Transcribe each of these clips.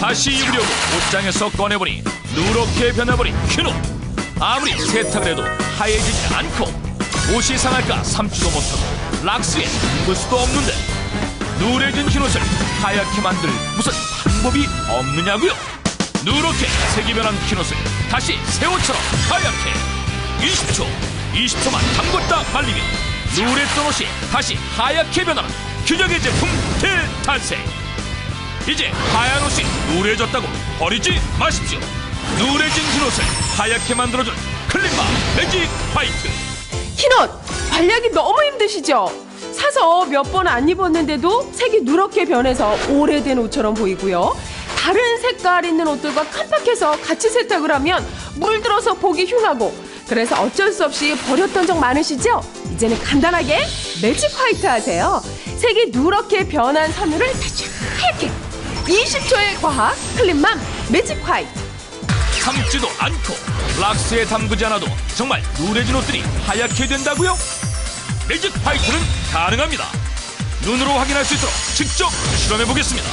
다시 입으려고 옷장에서 꺼내보니 누렇게 변해버린 흰옷 아무리 세탁을 해도 하얘지지 않고 옷이 상할까 삼지도 못하고 락스에 입을 수도 없는데 누래진 흰옷을 하얗게 만들 무슨 방법이 없느냐고요? 누렇게 색이 변한 흰옷을 다시 새 옷처럼 하얗게 20초 20초만 담궜다 말리면 누랬던 옷이 다시 하얗게 변하는 기적의 제품 대탄생 이제 하얀 옷이 누래졌다고 버리지 마십시오. 누래진 흰 옷을 하얗게 만들어준 클린마 매직 화이트. 흰옷 관리하기 너무 힘드시죠? 사서 몇 번 안 입었는데도 색이 누렇게 변해서 오래된 옷처럼 보이고요. 다른 색깔 있는 옷들과 깜빡해서 같이 세탁을 하면 물들어서 보기 흉하고 그래서 어쩔 수 없이 버렸던 적 많으시죠? 이제는 간단하게 매직 화이트 하세요. 색이 누렇게 변한 섬유를 다시 하얗게 20초의 과학 클린맘 매직 화이트 삶지도 않고 락스에 담그지 않아도 정말 누래진 옷들이 하얗게 된다고요? 매직 화이트는 가능합니다. 눈으로 확인할 수 있도록 직접 실험해 보겠습니다.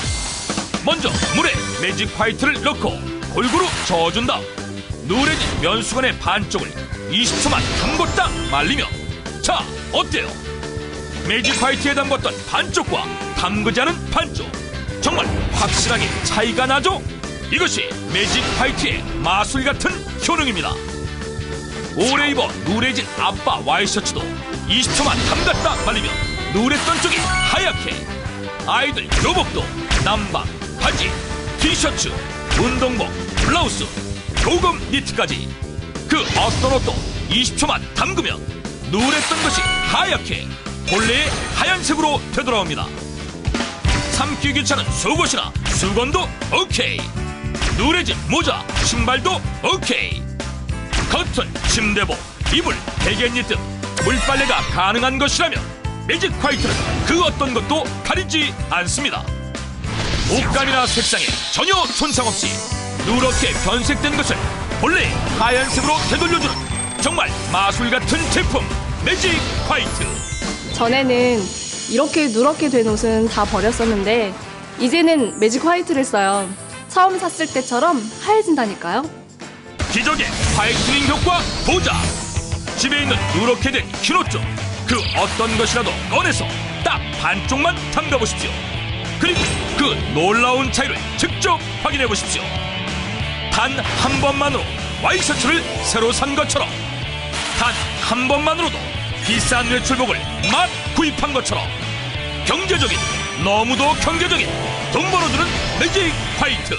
먼저 물에 매직 화이트를 넣고 골고루 저어준 다음 누래진 면수건의 반쪽을 20초만 담궜다 말리면 자 어때요? 매직 화이트에 담궜던 반쪽과 담그지 않은 반쪽 정말 확실하게 차이가 나죠? 이것이 매직 화이트의 마술 같은 효능입니다. 오래 입어 누래진 아빠 와이셔츠도 20초만 담갔다 말리면 누랬던 쪽이 하얗게 아이들 교복도 남방, 바지, 티셔츠, 운동복, 블라우스, 고금 니트까지 그 어떤 옷도 20초만 담그면 누랬던 것이 하얗게 본래의 하얀색으로 되돌아옵니다. 삼기 귀찮은 속옷이나 수건도 오케이. 누래진 모자 신발도 오케이. 커튼 침대복 이불 베갯잎 등 물빨래가 가능한 것이라면 매직 화이트는 그 어떤 것도 가리지 않습니다. 옷감이나 색상에 전혀 손상 없이 누렇게 변색된 것을 본래 하얀색으로 되돌려주는 정말 마술 같은 제품 매직 화이트. 전에는 이렇게 누렇게 된 옷은 다 버렸었는데 이제는 매직 화이트를 써요. 처음 샀을 때처럼 하얘진다니까요. 기적의 화이트닝 효과 보자 집에 있는 누렇게 된중그 어떤 것이라도 꺼내서 딱 반쪽만 담가 보십시오 그리고 그 놀라운 차이를 직접 확인해 보십시오 단 한 번만으로 와이셔츠를 새로 산 것처럼 단 한 번만으로도 비싼 외출복을 막 구입한 것처럼 경제적인 너무도 경제적인 돈 벌어주는 매직 화이트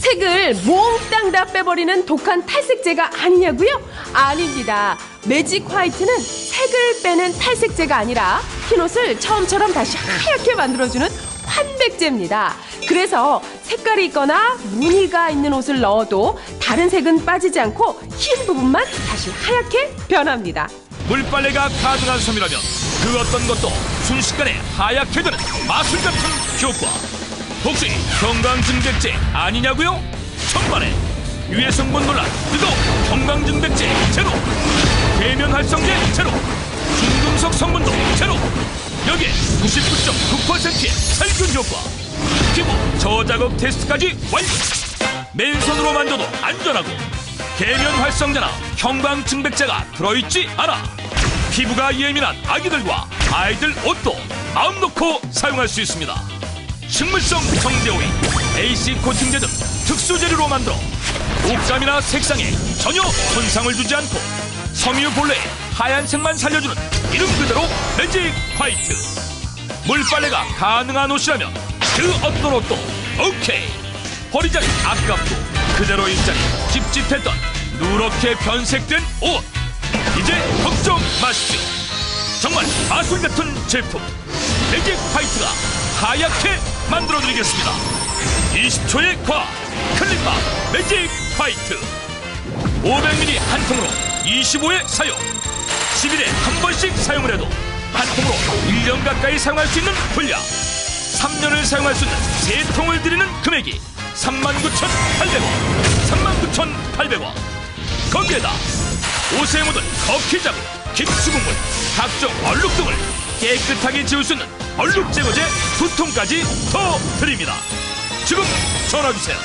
색을 몽땅 다 빼버리는 독한 탈색제가 아니냐고요? 아닙니다. 매직 화이트는 색을 빼는 탈색제가 아니라 흰옷을 처음처럼 다시 하얗게 만들어주는 환백제입니다. 그래서 색깔이 있거나 무늬가 있는 옷을 넣어도 다른 색은 빠지지 않고 흰 부분만 다시 하얗게 변합니다. 물빨래가 가능한 섬이라면 그 어떤 것도 순식간에 하얗게 되는 마술 같은 효과. 혹시 건강증백제 아니냐고요? 천만에. 유해 성분 논란 뜨거운 건강증백제 제로. 대면 활성제 제로. 중금속 성분도 제로. 여기에 99.9%의 살균 효과. 피부 저자극 테스트까지 완료. 맨손으로 만져도 안전하고 계면 활성제나 형광증백제가 들어있지 않아. 피부가 예민한 아기들과 아이들 옷도 마음 놓고 사용할 수 있습니다. 식물성 정제오일 AC 코팅제 등 특수 재료로 만들어 옷감이나 색상에 전혀 손상을 주지 않고 섬유 본래의 하얀색만 살려주는 이름 그대로 매직 화이트. 물빨래가 가능한 옷이라면 그 어떤 옷도 오케이. 버리자니 아깝고 그대로 입자니 찝찝했던 누렇게 변색된 옷. 이제 걱정 마십시오. 정말 마술 같은 제품. 매직 화이트가 하얗게 만들어드리겠습니다. 20초의 과학 클린마 매직 화이트. 500ml 한 통으로 25회 사용. 10일에 한 번씩 사용을 해도 한 통으로 1년 가까이 사용할 수 있는 분량. 3년을 사용할 수 있는 세 통을 드리는 금액이 39,800원. 39,800원 거기에다 옷에 묻은 커피 자국, 김치국물, 각종 얼룩 등을 깨끗하게 지울 수 있는 얼룩 제거제 두 통까지 더 드립니다 지금 전화주세요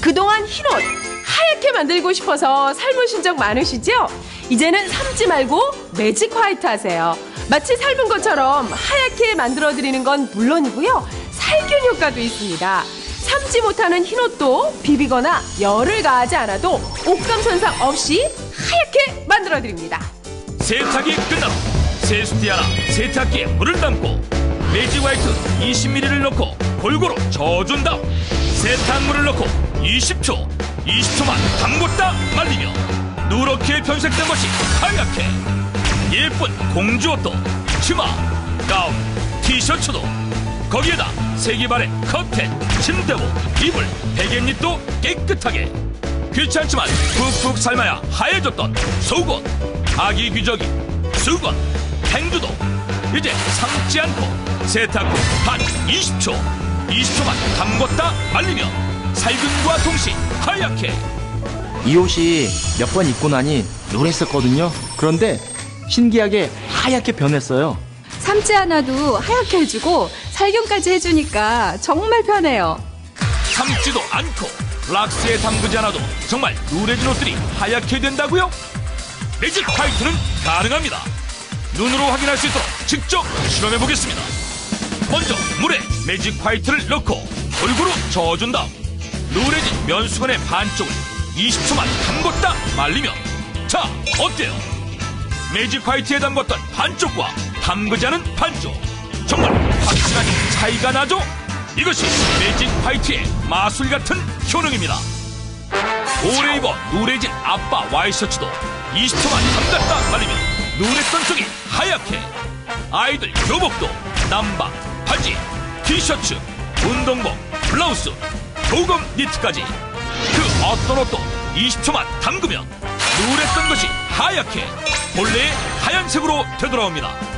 그동안 흰옷 하얗게 만들고 싶어서 삶으신 적 많으시죠? 이제는 삶지 말고 매직 화이트 하세요. 마치 삶은 것처럼 하얗게 만들어드리는 건 물론이고요. 살균 효과도 있습니다. 삶지 못하는 흰 옷도 비비거나 열을 가하지 않아도 옷감 손상 없이 하얗게 만들어드립니다. 세탁이 끝나고 세수대 하나 세탁기에 물을 담고 매직 화이트 20ml를 넣고 골고루 저어준 다음 세탁물을 넣고 20초 20초만 담궜다 말리며 누렇게 변색된 것이 하얗게 예쁜 공주옷도 치마 가운 티셔츠도 거기에다 세기발의 커튼 침대복 이불 베갯잎도 깨끗하게 귀찮지만 푹푹 삶아야 하얘졌던 속옷 아기 귀저귀 수건 행주도 이제 삶지 않고 세탁 후한 20초 20초만 담궜다 말리며 살균과 동시 하얗게 이 옷이 몇 번 입고 나니 노랬었거든요. 그런데 신기하게 하얗게 변했어요. 삶지 않아도 하얗게 해주고 살균까지 해주니까 정말 편해요. 삶지도 않고 락스에 담그지 않아도 정말 누래진 옷들이 하얗게 된다고요? 매직 화이트는 가능합니다. 눈으로 확인할 수 있도록 직접 실험해 보겠습니다. 먼저 물에 매직 화이트를 넣고 골고루 저어준 다음 누래진 면수건의 반쪽을 20초만 담궜다 말리면 자 어때요? 매직 화이트에 담궜던 반쪽과 담그지 않은 반쪽 정말 확실한 차이가 나죠? 이것이 매직 화이트의 마술 같은 효능입니다. 오래 입어 누래진 아빠 와이셔츠도 20초만 담갔다 말리면 누랬던 쪽이 하얗게 아이들 교복도 남방, 바지, 티셔츠, 운동복, 블라우스, 도금 니트까지 그 어떤 옷도 20초만 담그면 누랬던 것이 하얗게 본래의 하얀색으로 되돌아옵니다.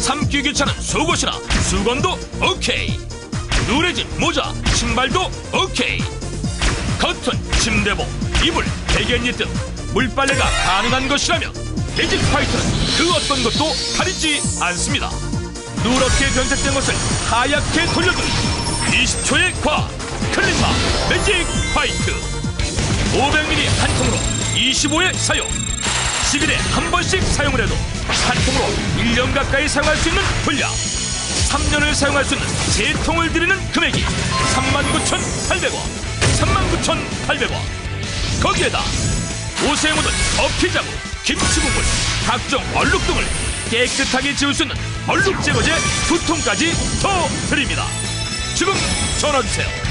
삶기 귀찮은 속옷이나 수건도 오케이. 누래진 모자, 신발도 오케이. 커튼, 침대복, 이불, 베갯잎 등 물빨래가 가능한 것이라면 매직 화이트는 그 어떤 것도 가리지 않습니다. 누렇게 변색된 것을 하얗게 돌려주는 20초의 과학 클린마 매직 화이트. 500ml 한 통으로 25회 사용 10일에 한 번씩 사용을 해도 한 통으로 1년 가까이 사용할 수 있는 분량 3년을 사용할 수 있는 세 통을 드리는 금액이 39,800원 39,800원. 거기에다 옷에 묻은 어피 자국 김치 국물 각종 얼룩 등을 깨끗하게 지울 수 있는 얼룩 제거제 두 통까지 더 드립니다. 지금 전화 주세요